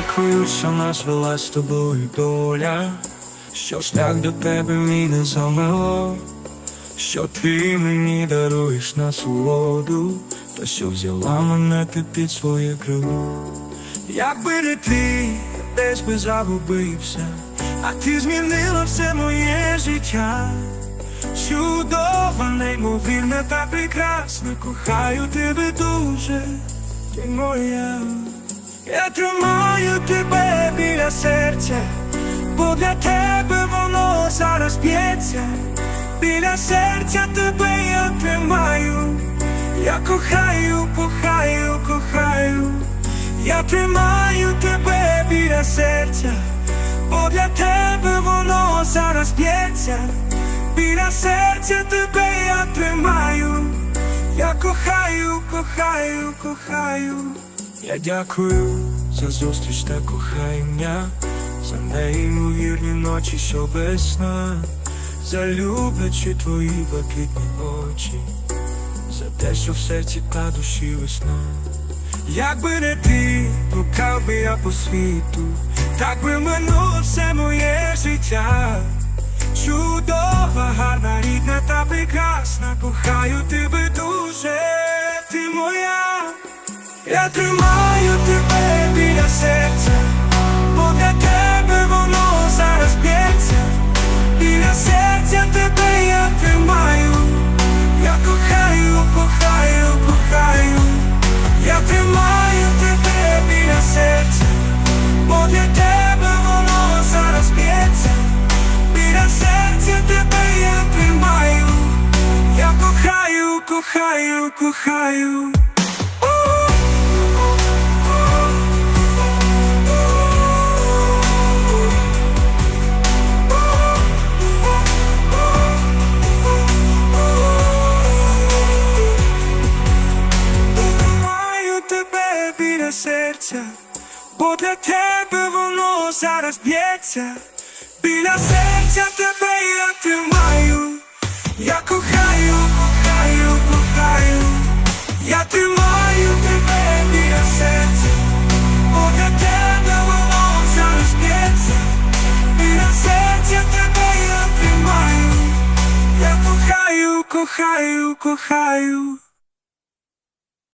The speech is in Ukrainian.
дякую, що нас вела з тобою доля, що шлях до тебе мій не замело, що ти мені даруєш насолоду, та що взяла мене ти під своє крило. Якби не ти, десь би загубився, а ти змінила все моє життя. Чудова, неймовірна та прекрасна, кохаю тебе дуже, ти моя. Я тримаю серця, бо для тебе воно зараз б'ється, біля серця тебе я тримаю, я кохаю, кохаю, кохаю, я тримаю тебе біля серця, бо для тебе воно зараз б'ється, біля серця тебе я тримаю, я кохаю, кохаю, кохаю. Я дякую за зустріч та кохання, за неймовірні ночі, що без за люблячі твої блакитні очі, за те, що в серці та душі весна. Якби не ти, блукав би я по світу, так би минуло все моє життя. Чудова, гарна, рідна та прекрасна, кохаю тебе дуже, ти моя. Я тримаю тебе кохаю, кохаю, серця, бо для тебе воно зараз б'ється. Біля серця кохаю, кохаю.